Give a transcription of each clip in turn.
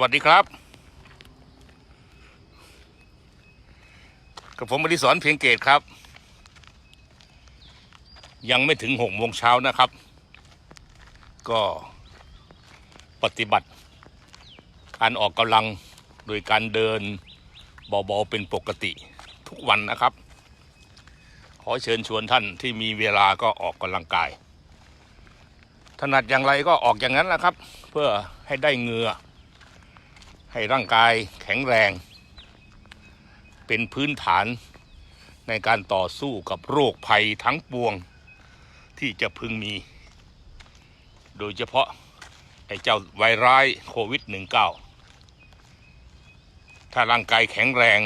วัสดีครับ กับผมอดิศรเพียงเกตครับ ยังไม่ถึงหกโมงเช้านะครับ ก็ปฏิบัติ การออกกำลังโดยการเดินเบาๆเป็นปกติทุกวันนะครับ ขอเชิญชวนท่านที่มีเวลาก็ออกกำลังกายถนัดอย่างไรก็ออกอย่างนั้นแหละครับ เพื่อให้ได้เงื่อ ให้ร่างกายแข็งแรง เป็นพื้นฐานในการต่อสู้กับโรคภัยทั้งปวงที่จะพึงมี โดยเฉพาะไอ้เจ้าไวรัสโควิด -19 ถ้าร่างกายแข็งแรง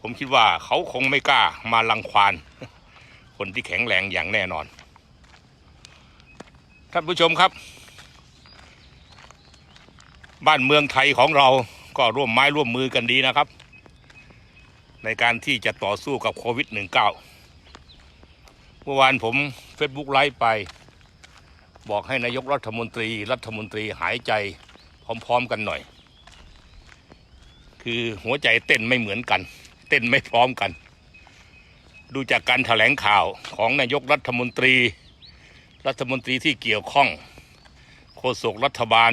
ผมคิดว่าเขาคงไม่กล้ามาลังควานคนที่แข็งแรงอย่างแน่นอน ท่านผู้ชมครับ บ้านเมืองไทยของเราก็ร่วมไม้ร่วมมือกันดีนะครับ ในการที่จะต่อสู้กับโควิด -19 เมื่อวานผมเฟซบุ๊กไลฟ์ไป บอกให้นายกรัฐมนตรีรัฐมนตรีหายใจพร้อม ๆ กันหน่อย คือหัวใจเต้นไม่เหมือนกัน เต้นไม่พร้อมกัน ดูจากการถแถลงข่าวของนายกรัฐมนตรี รัฐมนตรีที่เกี่ยวข้อง โฆษกรัฐบาล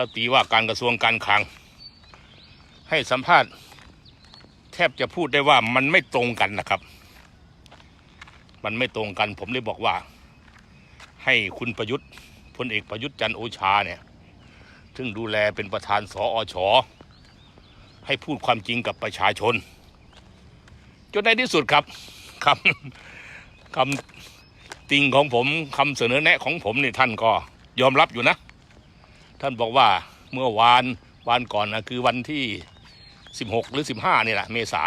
รัฐมนตรีว่าการกระทรวงการคลัง ให้สัมภาษณ์ แทบจะพูดได้ว่ามันไม่ตรงกันนะครับ มันไม่ตรงกัน ผมเลยบอกว่า ให้คุณประยุทธ์พลเอกประยุทธ์จันโอชาเนี่ยซึ่งดูแลเป็นประธานสออชให้พูดความจริงกับประชาชน จนในที่สุดครับคำคำติงของผมคำเสนอแนะของผมนี่ท่านก็ยอมรับอยู่นะ ท่านบอกว่าเมื่อวานวานก่อนนะคือวันที่ 16 หรือ 15นี่แหละเมษา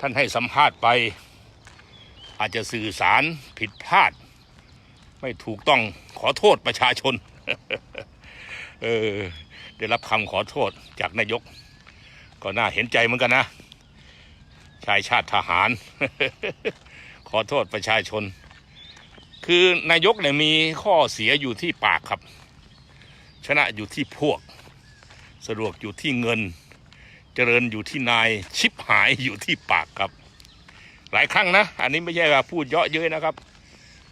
ท่านให้สัมภาษณ์ไป อาจจะสื่อสารผิดพลาด ไม่ถูกต้องขอโทษประชาชน เออได้รับคำขอโทษจากนายก ก็น่าเห็นใจเหมือนกันนะ ชายชาติทหาร ขอโทษประชาชน คือนายกเนี่ยมีข้อเสียอยู่ที่ปากครับ ชนะอยู่ที่พวก สะดวกอยู่ที่เงิน เจริญอยู่ที่นายชิบหายอยู่ที่ปากครับ หลายครั้งนะ อันนี้ไม่ใช่ว่าพูดเยาะเย้ยนะครับ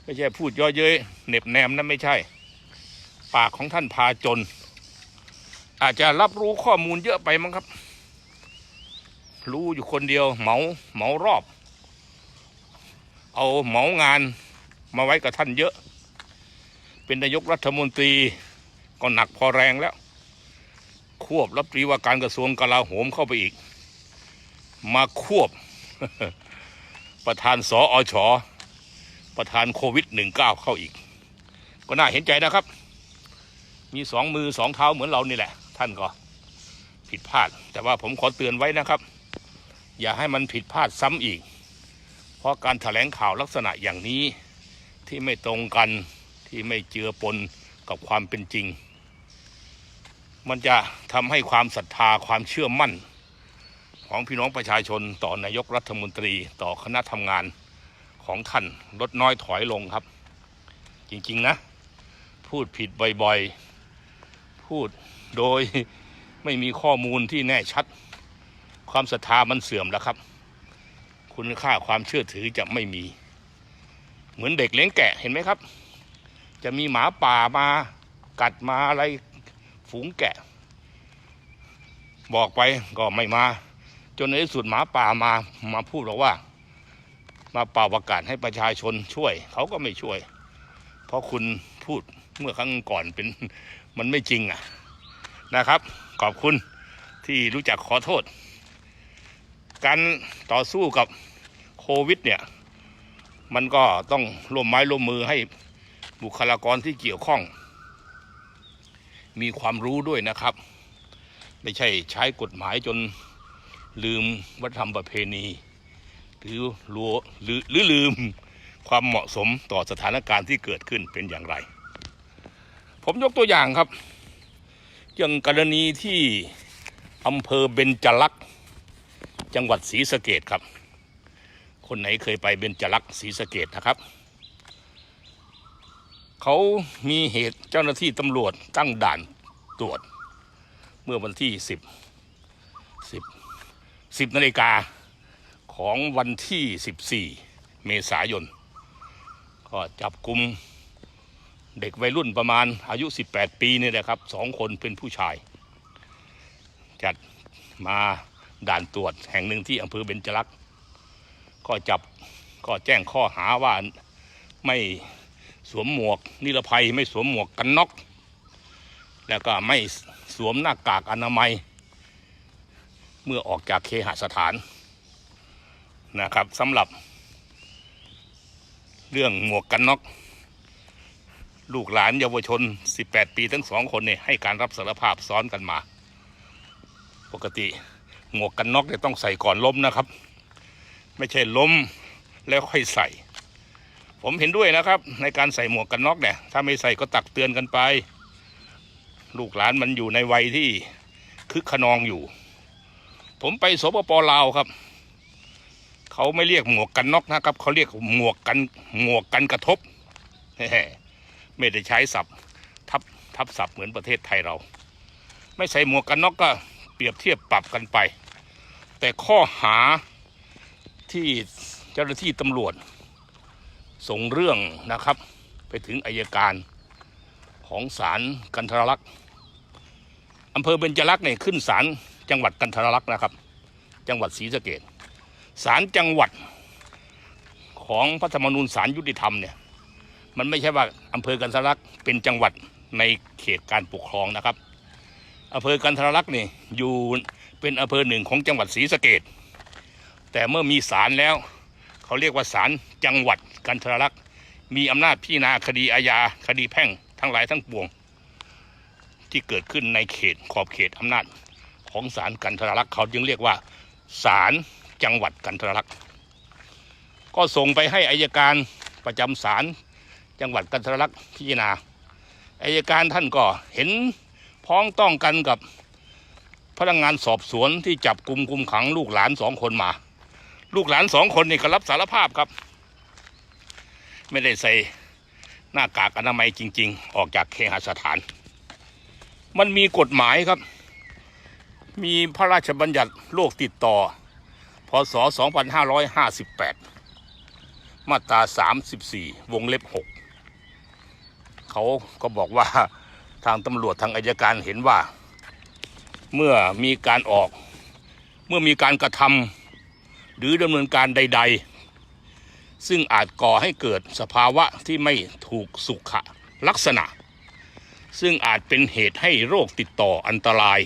ไม่ใช่พูดเยาะเย้ยเหน็บแนมนั่นไม่ใช่ ปากของท่านพาจน อาจจะรับรู้ข้อมูลเยอะไปมั้งครับ รู้อยู่คนเดียวเหมาเหมารอบ เอาเหมางานมาไว้กับท่านเยอะ เป็นนายกรัฐมนตรี ก็หนักพอแรงแล้ว ควบรัฐมนตรีว่าการกระทรวงกลาโหมเข้าไปอีก มาควบ ประธานสออชประธานโควิด -19 เข้าอีก ก็น่าเห็นใจนะครับ มีสองมือสองเท้าเหมือนเรานี่แหละ ท่านก็ผิดพลาด แต่ว่าผมขอเตือนไว้นะครับ อย่าให้มันผิดพลาดซ้ำอีก เพราะการถแถลงข่าวลักษณะอย่างนี้ที่ไม่ตรงกันที่ไม่เจือปนกับความเป็นจริง มันจะทำให้ความศรัทธาความเชื่อมั่น ของพี่น้องประชาชนต่อนายกรัฐมนตรีต่อคณะทำงานของท่านลดน้อยถอยลงครับ จริง ๆ นะ พูดผิดบ่อยๆ พูดโดยไม่มีข้อมูลที่แน่ชัด ความศรัทธามันเสื่อมแล้วครับ คุณค่าความเชื่อถือจะไม่มี เหมือนเด็กเลี้ยงแกะเห็นไหมครับ จะมีหมาป่ามากัดมาอะไร ฝูงแกะ บอกไปก็ไม่มา จนในที่สุดหมาป่ามามาพูดบอกว่า มาเป่าประกาศให้ประชาชนช่วย เขาก็ไม่ช่วย เพราะคุณพูดเมื่อครั้งก่อนเป็นมันไม่จริงอะนะครับ ขอบคุณที่รู้จักขอโทษ การต่อสู้กับโควิดเนี่ย มันก็ต้องร่วมไม้ร่วมมือให้บุคลากรที่เกี่ยวข้อง มีความรู้ด้วยนะครับ ไม่ใช่ใช้กฎหมายจนลืมวัฒนธรรมประเพณี หรือรัวหรือหรือลืมความเหมาะสมต่อสถานการณ์ที่เกิดขึ้นเป็นอย่างไร ผมยกตัวอย่างครับ อย่างกรณีที่อำเภอเบญจลักษ์จังหวัดศรีสะเกดครับ คนไหนเคยไปเบญจลักษ์ศรีสะเกดนะครับ เขามีเหตุเจ้าหน้าที่ตำรวจตั้งด่านตรวจ เมื่อวันที่สิบสิบสิบนาฬิกาของวันที่สิบสี่เมษายน ก็จับกลุ่มเด็กวัยรุ่นประมาณอายุ 18 ปีนี่แหละครับสองคนเป็นผู้ชาย จัดมาด่านตรวจแห่งหนึ่งที่อำเภอเบญจลักษ์ก็จับก็แจ้งข้อหาว่าไม่ สวมหมวกนิรภัยไม่สวมหมวกกันน็อก แล้วก็ไม่สวมหน้ากากอนามัย เมื่อออกจากเคหสถานนะครับสำหรับ เรื่องหมวกกันน็อก ลูกหลานเยาวชน 18 ปีทั้งสองคนเนี่ยให้การรับสารภาพซ้อนกันมา ปกติหมวกกันน็อกเนี่ยต้องใส่ก่อนล้มนะครับ ไม่ใช่ล้มแล้วค่อยใส่ ผมเห็นด้วยนะครับ ในการใส่หมวกกันน็อกเนี่ยถ้าไม่ใส่ก็ตักเตือนกันไป ลูกหลานมันอยู่ในวัยที่คึกขนองอยู่ ผมไปสปปลาวครับ เขาไม่เรียกหมวกกันน็อกนะครับ เขาเรียกหมวกกันหมวกกันกระทบไม่ได้ใช้ศัพท์ทับทับศัพท์เหมือนประเทศไทยเรา ไม่ใส่หมวกกันน็อกก็เปรียบเทียบปรับกันไป แต่ข้อหาที่เจ้าหน้าที่ตำรวจ ส่งเรื่องนะครับ ไปถึงอายการของศาลกันทรลักษณ์อำเภอเบญจลักษณ์เนี่ยขึ้นศาลจังหวัดกันทรลักษณ์นะครับ จังหวัดศรีสะเกดศาลจังหวัดของพระธรรมนูญศาลยุติธรรมเนี่ยมันไม่ใช่ว่าอำเภอกันทรลักษณ์เป็นจังหวัดในเขตการปกครองนะครับอำเภอกันทรลักษณ์นี่อยู่เป็นอำเภอหนึ่งของจังหวัดศรีสะเกดแต่เมื่อมีศาลแล้ว เขาเรียกว่าศาล จังหวัดกันทรลักษณ์มีอำนาจพิจารณาคดีอาญาคดีแพ่งทั้งหลายทั้งปวง ที่เกิดขึ้นในเขตขอบเขตอำนาจของศาลกันทรลักษณ์เขาจึงเรียกว่าศาลจังหวัดกันทรลักษณ์ก็ส่งไปให้อายการประจำศาลจังหวัดกันทรลักษณ์พิจารณาอายการท่านก็เห็นพ้องต้องกันกับพนักงานสอบสวนที่จับกลุ่มคุมขังลูกหลานสองคนมา ลูกหลานสองคนนี่ก็รับสารภาพครับ ไม่ได้ใส่หน้ากากอนามัยจริง ๆ ออกจากเคหสถาน มันมีกฎหมายครับ มีพระราชบัญญัติโรคติดต่อ พศ 2558 มาตรา 34 วงเล็บ 6 เขาก็บอกว่าทางตำรวจทางอายการเห็นว่า เมื่อมีการออก เมื่อมีการกระทำหรือดำเนินการใด ๆ ซึ่งอาจก่อให้เกิดสภาวะที่ไม่ถูกสุขลักษณะ ซึ่งอาจเป็นเหตุให้โรคติดต่ออันตราย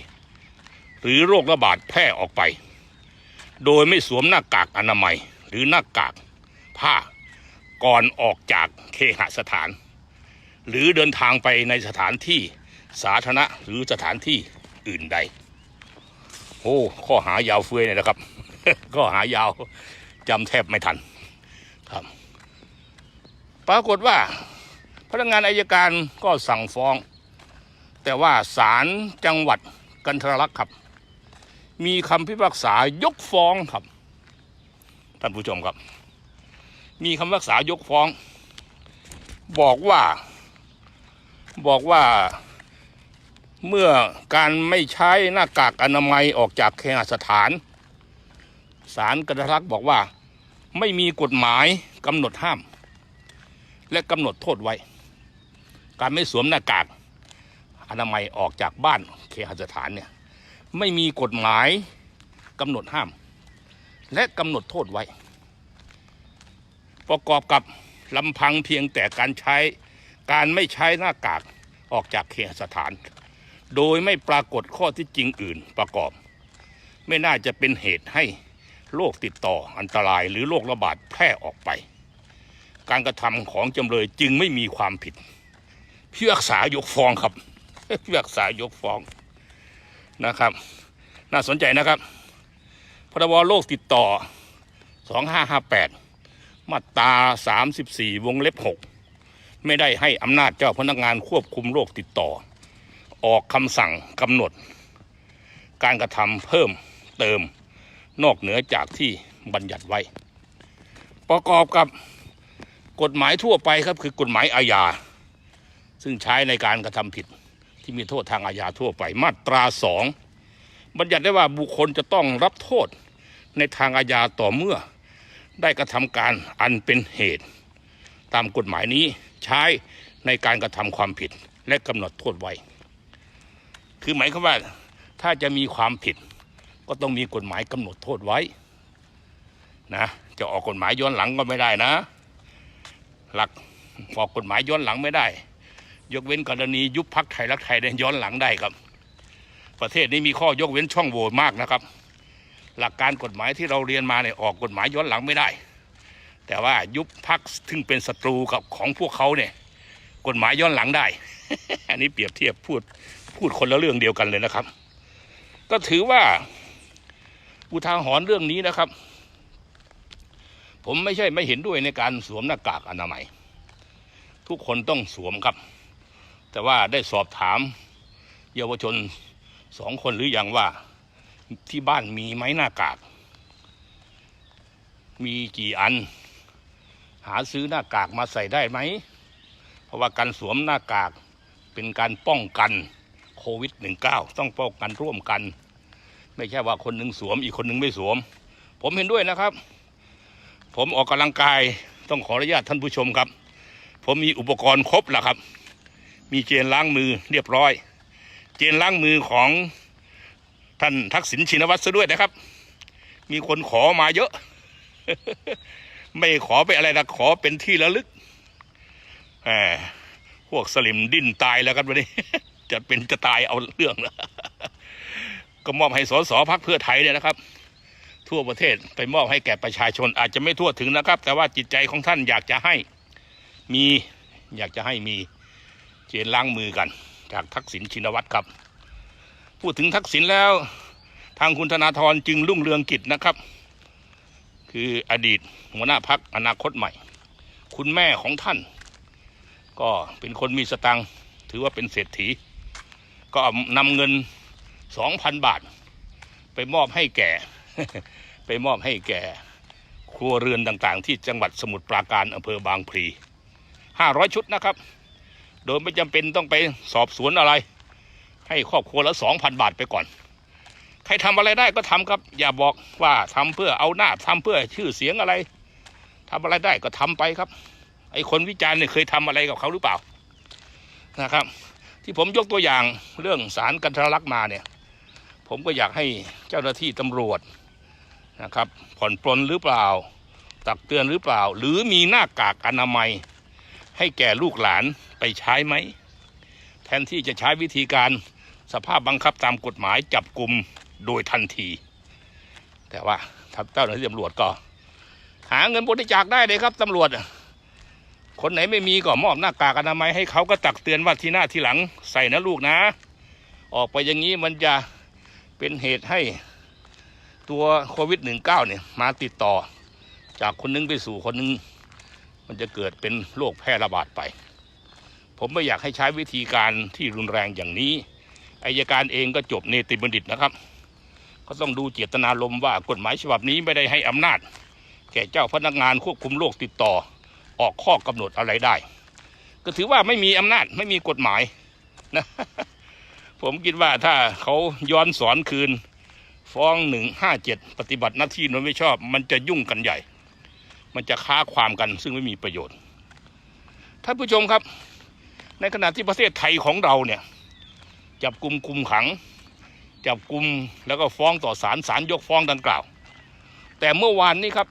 หรือโรคระบาดแพร่ออกไป โดยไม่สวมหน้ากากอนามัยหรือหน้ากากผ้าก่อนออกจากเคหสถาน หรือเดินทางไปในสถานที่สาธารณะหรือสถานที่อื่นใดโอ้ข้อหายาวเฟือยเนี่ยนะครับ ข้อหายาวจำแทบไม่ทัน ครับ ปรากฏว่า พนักงานอายการก็สั่งฟ้อง แต่ว่าศาลจังหวัดกันทรลักษ์ครับ มีคำพิพากษายกฟ้องครับ ท่านผู้ชมครับ มีคำพิพากษายกฟ้อง บอกว่า บอกว่าเมื่อการไม่ใช้หน้ากากอนามัยออกจากเคหสถานศาลกระทักบอกว่า ไม่มีกฎหมายกำหนดห้าม และกำหนดโทษไว้ การไม่สวมหน้ากากอนามัยออกจากบ้านเคหสถานเนี่ยไม่มีกฎหมายกำหนดห้าม และกำหนดโทษไว้ ประกอบกับลำพังเพียงแต่การใช้การไม่ใช้หน้ากากออกจากเคหสถาน โดยไม่ปรากฏข้อที่จริงอื่นประกอบ ไม่น่าจะเป็นเหตุให้ โรคติดต่ออันตรายหรือโรคระบาดแพร่ออกไป การกระทำของจำเลยจึงไม่มีความผิดพิพากษายกฟ้องครับพิพากษายกฟ้องนะครับ น่าสนใจนะครับ พรบโรคติดต่อ 2558 มาตรา 34 วงเล็บ 6 ไม่ได้ให้อำนาจเจ้าพนักงานควบคุมโรคติดต่อ ออกคำสั่งกำหนด การกระทำเพิ่มเติม นอกเหนือจากที่บัญญัติไว้ ประกอบกับกฎหมายทั่วไปครับคือกฎหมายอาญา ซึ่งใช้ในการกระทำผิดที่มีโทษทางอาญาทั่วไปมาตราสองบัญญัติได้ว่าบุคคลจะต้องรับโทษในทางอาญาต่อเมื่อได้กระทำการอันเป็นเหตุ ตามกฎหมายนี้ใช้ในการกระทำความผิดและกำหนดโทษไว้ คือหมายความว่าถ้าจะมีความผิด ก็ต้องมีกฎหมายกำหนดโทษไว้นะจะออกกฎหมายย้อนหลังก็ไม่ได้นะ หลักออกกฎหมายย้อนหลังไม่ได้ ยกเว้นกรณียุบพักไทยรักไทยเนี่ยย้อนหลังได้ครับ ประเทศนี้มีข้อยกเว้นช่องโหว่มากนะครับ หลักการกฎหมายที่เราเรียนมาเนี่ยออกกฎหมายย้อนหลังไม่ได้ แต่ว่ายุบพักซึ่งเป็นศัตรูกับของพวกเขาเนี่ยกฎหมายย้อนหลังได้ อันนี้เปรียบเทียบพูดพูดคนละเรื่องเดียวกันเลยนะครับ ก็ถือว่า อุทาหรณ์เรื่องนี้นะครับ ผมไม่ใช่ไม่เห็นด้วยในการสวมหน้ากากอนามัย ทุกคนต้องสวมครับ แต่ว่าได้สอบถาม เยาวชนสองคนหรืออยังว่าที่บ้านมีไหมหน้ากาก มีกี่อัน หาซื้อหน้ากากมาใส่ได้ไหม เพราะว่าการสวมหน้ากากเป็นการป้องกันโควิด -19 ต้องป้องกันร่วมกัน ไม่ใช่ว่าคนหนึ่งสวมอีกคนหนึ่งไม่สวม ผมเห็นด้วยนะครับ ผมออกกำลังกายต้องขออนุญาตท่านผู้ชมครับ ผมมีอุปกรณ์ครบแล้วครับ มีเจลล้างมือเรียบร้อย เจลล้างมือของท่านทักษิณชินวัตรซะด้วยนะครับ มีคนขอมาเยอะ ไม่ขอไปอะไรนะขอเป็นที่ระลึกแหมพวกสลิมดิ้นตายแล้วกันวันนี้ จะเป็นจะตายเอาเรื่องแล้ว ก็มอบให้สสพักเพื่อไทยเนี่ยนะครับ ทั่วประเทศไปมอบให้แก่ประชาชนอาจจะไม่ทั่วถึงนะครับ แต่ว่าจิตใจของท่านอยากจะให้มีอยากจะให้มีเจนล้างมือกัน จากทักษิณชินวัตรครับ พูดถึงทักษิณแล้วทางคุณธนาธรจึงรุ่งเรืองกิจนะครับ คืออดีตหัวหน้าพักอนาคตใหม่ คุณแม่ของท่าน ก็เป็นคนมีสตังค์ถือว่าเป็นเศรษฐี ก็นำเงิน สองพันบาท ไปมอบให้แก่ ไปมอบให้แก่ ครัวเรือนต่างๆ ที่จังหวัดสมุทรปราการอำเภอบางพลีห้าร้อยชุดนะครับ โดยไม่จำเป็นต้องไปสอบสวนอะไร ให้ครอบครัวละสองพันบาทไปก่อน ใครทำอะไรได้ก็ทำครับ อย่าบอกว่าทำเพื่อเอาหน้าทำเพื่อชื่อเสียงอะไรทำอะไรได้ก็ทำไปครับ ไอ้คนวิจารณ์เนี่ยเคยทำอะไรกับเขาหรือเปล่านะครับ ที่ผมยกตัวอย่างเรื่องสารกันทรลักษณ์มาเนี่ย ผมก็อยากให้เจ้าหน้าที่ตำรวจนะครับ ผ่อนปลนหรือเปล่า ตักเตือนหรือเปล่า หรือมีหน้ากากอนามัย ให้แก่ลูกหลานไปใช้ไหม แทนที่จะใช้วิธีการสภาพบังคับตามกฎหมายจับกลุ่มโดยทันที แต่ว่าถ้าเจ้าหน้าที่ตำรวจก็ หาเงินบริจาคได้เลยครับตำรวจ คนไหนไม่มีก็มอบหน้ากากอนามัยให้เขาก็ตักเตือนว่าที่หน้าที่หลังใส่นะลูกนะ ออกไปอย่างนี้มันจะ เป็นเหตุให้ตัวโควิด -19 เนี่ยมาติดต่อจากคนหนึงไปสู่คนหนึง มันจะเกิดเป็นโรคแพร่ระบาดไป ผมไม่อยากให้ใช้วิธีการที่รุนแรงอย่างนี้อายการเองก็จบเนติบัณฑิตนะครับก็ต้องดูเจตนารมณ์ว่ากฎหมายฉบับนี้ไม่ได้ให้อำนาจ แก่เจ้าพนักงานควบคุมโรคติดต่อออกข้อกำหนดอะไรได้ ก็ถือว่าไม่มีอำนาจไม่มีกฎหมายนะ ผมคิดว่าถ้าเขาย้อนสอนคืน ฟ้องหนึ่งห้าเจ็ดปฏิบัติหน้าที่โดยไม่ชอบ มันจะยุ่งกันใหญ่ มันจะค้าความกันซึ่งไม่มีประโยชน์ท่านผู้ชมครับ ในขณะที่ประเทศไทยของเราเนี่ย จับกลุ่มคุมขัง จับกลุ่มแล้วก็ฟ้องต่อศาลศาลยกฟ้องดังกล่าว แต่เมื่อวานนี้ครับ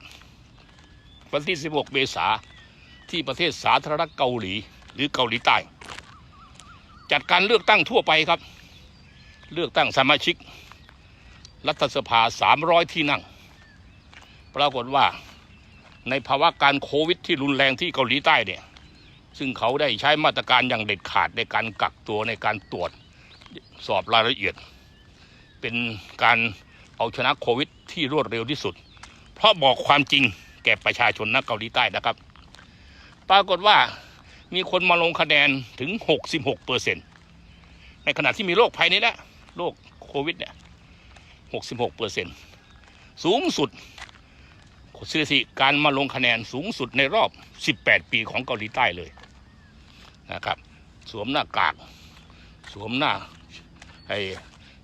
วันที่ 16 เมษาที่ประเทศสาธารณรัฐเกาหลี หรือเกาหลีใต้ จัดการเลือกตั้งทั่วไปครับ เลือกตั้งสมาชิก รัฐสภา 300 ที่นั่ง ปรากฏว่าในภาวะการโควิดที่รุนแรงที่เกาหลีใต้เนี่ย ซึ่งเขาได้ใช้มาตรการอย่างเด็ดขาดในการกักตัวในการตรวจสอบรายละเอียด เป็นการเอาชนะโควิดที่รวดเร็วที่สุด เพราะบอกความจริงแก่ประชาชนนักเกาหลีใต้นะครับ ปรากฏว่ามีคนมาลงคะแนนถึง 66เปอร์เซ็นในขณะที่มีโรคภัยนี้แหละ โรคโควิดเนี่ย66เปอร์เซ็นสูงสุดสถิติการมาลงคะแนนสูงสุดในรอบ 18 ปีของเกาหลีใต้เลยนะครับ สวมหน้ากาก สวมหน้าไอ้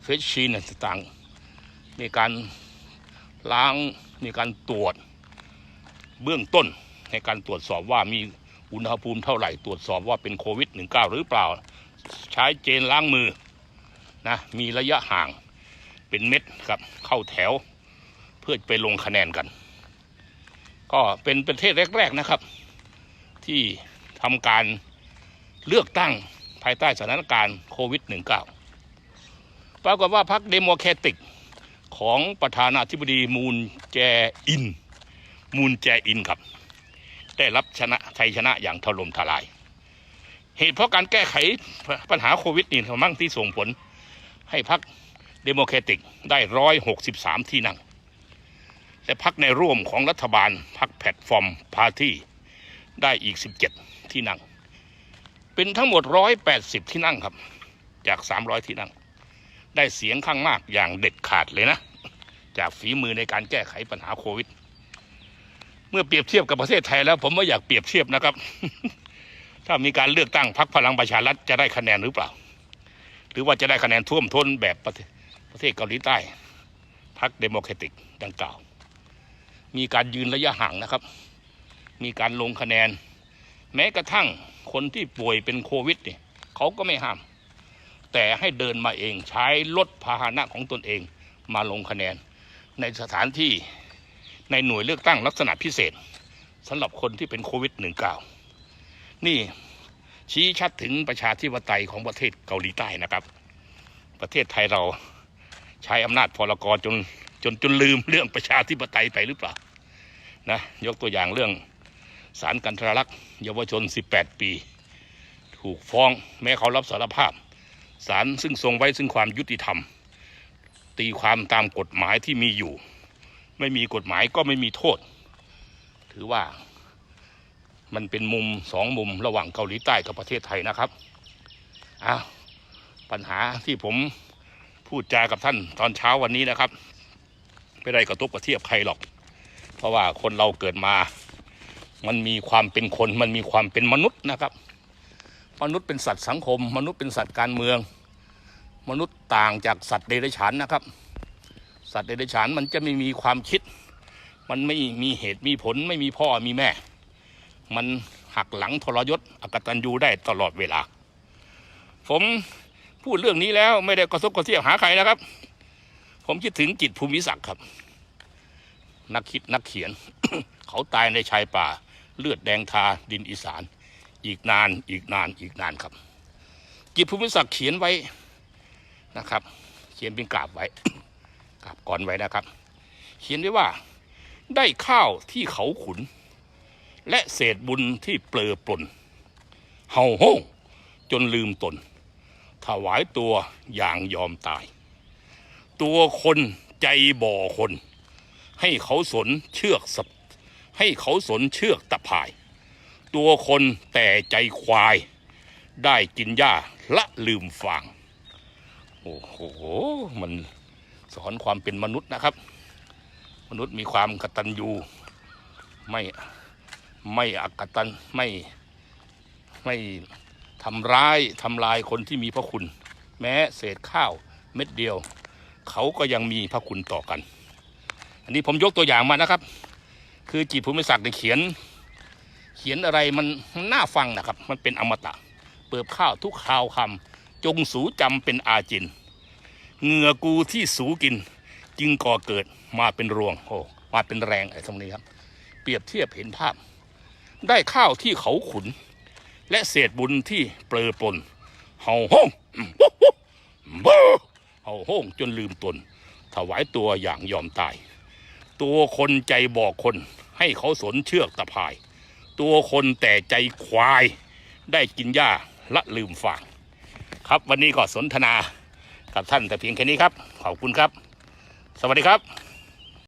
เฟสชีนต่างๆ มีการล้าง มีการตรวจเบื้องต้นในการตรวจสอบว่ามีอุณหภูมิเท่าไหร่ ตรวจสอบว่าเป็นโควิด -19 หรือเปล่า ใช้เจลล้างมือ นะมีระยะห่างเป็นเม็ดครับเข้าแถว เพื่อไปลงคะแนนกัน ก็เป็นประเทศแรก ๆนะครับ ที่ทำการเลือกตั้งภายใต้สถานการณ์โควิด -19 ปรากฏว่าพรรคเดโมแครติกของประธานาธิบดีมูนแจอิน มูนแจอินครับ ได้รับชนะชัยชนะอย่างถล่มทลาย เหตุเพราะการแก้ไขปัญหาโควิดนี่มั่งที่ส่งผล ให้พรรคเดโมแครติกได้ร้อยหกสิบสามที่นั่ง และพรรคในร่วมของรัฐบาลพรรคแพลตฟอร์มพาร์ตี้ได้อีกสิบเจ็ดที่นั่ง เป็นทั้งหมดร้อยแปดสิบที่นั่งครับ จากสามร้อยที่นั่ง ได้เสียงข้างมากอย่างเด็ดขาดเลยนะ จากฝีมือในการแก้ไขปัญหาโควิด เมื่อเปรียบเทียบกับประเทศไทยแล้วผมไม่อยากเปรียบเทียบนะครับ ถ้ามีการเลือกตั้งพรรคพลังประชารัฐจะได้คะแนนหรือเปล่า รือว่าจะได้คะแนนท่วมท้นแบบประเทศประเทศเกาหลีใต้พรรคเดโมแครติกดังกล่าว มีการยืนระยะห่างนะครับ มีการลงคะแนน แม้กระทั่งคนที่ป่วยเป็นโควิดเนี่ยเขาก็ไม่ห้าม แต่ให้เดินมาเองใช้รถพาหนะของตนเองมาลงคะแนน ในสถานที่ในหน่วยเลือกตั้งลักษณะพิเศษสำหรับคนที่เป็นโควิด -19 นี่ ชี้ชัดถึงประชาธิปไตยของประเทศเกาหลีใต้นะครับ ประเทศไทยเราใช้อำนาจพลกรจนจนจนลืมเรื่องประชาธิปไตยไปหรือเปล่านะยกตัวอย่างเรื่องสารกันทรลักษณ์เยาวชน 18 ปี ถูกฟ้องแม้เขารับสารภาพศาลซึ่งทรงไว้ซึ่งความยุติธรรม ตีความตามกฎหมายที่มีอยู่ ไม่มีกฎหมายก็ไม่มีโทษ ถือว่า มันเป็นมุมสองมุมระหว่างเกาหลีใต้กับประเทศไทยนะครับอ้าวปัญหาที่ผมพูดจากับท่านตอนเช้าวันนี้นะครับ ไม่ได้กระทบกระเทียบใครหรอก เพราะว่าคนเราเกิดมา มันมีความเป็นคนมันมีความเป็นมนุษย์นะครับ มนุษย์เป็นสัตว์สังคม มนุษย์เป็นสัตว์การเมือง มนุษย์ต่างจากสัตว์เดรัจฉานนะครับ สัตว์เดรัจฉานมันจะไม่มีความคิด มันไม่มีเหตุมีผลไม่มีพ่อมีแม่ มันหักหลังทรยศอกตันยูได้ตลอดเวลา ผมพูดเรื่องนี้แล้วไม่ได้กระทบกระเทียบหาใครนะครับ ผมคิดถึงจิตภูมิศักดิ์ครับ นักคิดนักเขียน เขาตายในชายป่า เลือดแดงทาดินอีสาน อีกนานอีกนานอีกนานครับ จิตภูมิศักดิ์เขียนไว้นะครับ เขียนเป็นกราบไว้กราบก่อนไว้นะครับ เขียนไว้ว่าได้ข้าวที่เขาขุน และเศษบุญที่เปลือปลนเห่าโห้งจนลืมตน ถวายตัวอย่างยอมตาย ตัวคนใจบ่อคน ให้เขาสนเชือกสับให้เขาสนเชือกตะพาย ตัวคนแต่ใจควาย ได้กินหญ้าละลืมฟาง โอ้โห มันสอนความเป็นมนุษย์นะครับ มนุษย์มีความกตัญญูไม่ ไม่อักตันไม่ไม่ทำร้ายทำลายคนที่มีพระคุณ แม้เศษข้าวเม็ดเดียว เขาก็ยังมีพระคุณต่อกัน อันนี้ผมยกตัวอย่างมานะครับ คือจีภูมิศักดิ์เขียน เขียนอะไรมันมันน่าฟังนะครับ มันเป็นอมตะ เปิบข้าวทุกข่าวคำจงสูจำเป็นอาจินเหงื่อกูที่สูกิน จึงก่อเกิดมาเป็นรวงโอ้มาเป็นแรงไอ้ตรงนี้ครับ เปรียบเทียบเห็นภาพ ได้ข้าวที่เขาขุน และเศษบุญที่เปลือปนเห่าห้องเบ้อเห่าห้องจนลืมตน ถวายตัวอย่างยอมตาย ตัวคนใจบอกคนให้เขาสนเชือกตะพาย ตัวคนแต่ใจควาย ได้กินหญ้าละลืมฟางครับวันนี้ก็สนทนากับท่านแต่เพียงแค่นี้ครับ ขอบคุณครับ สวัสดีครับ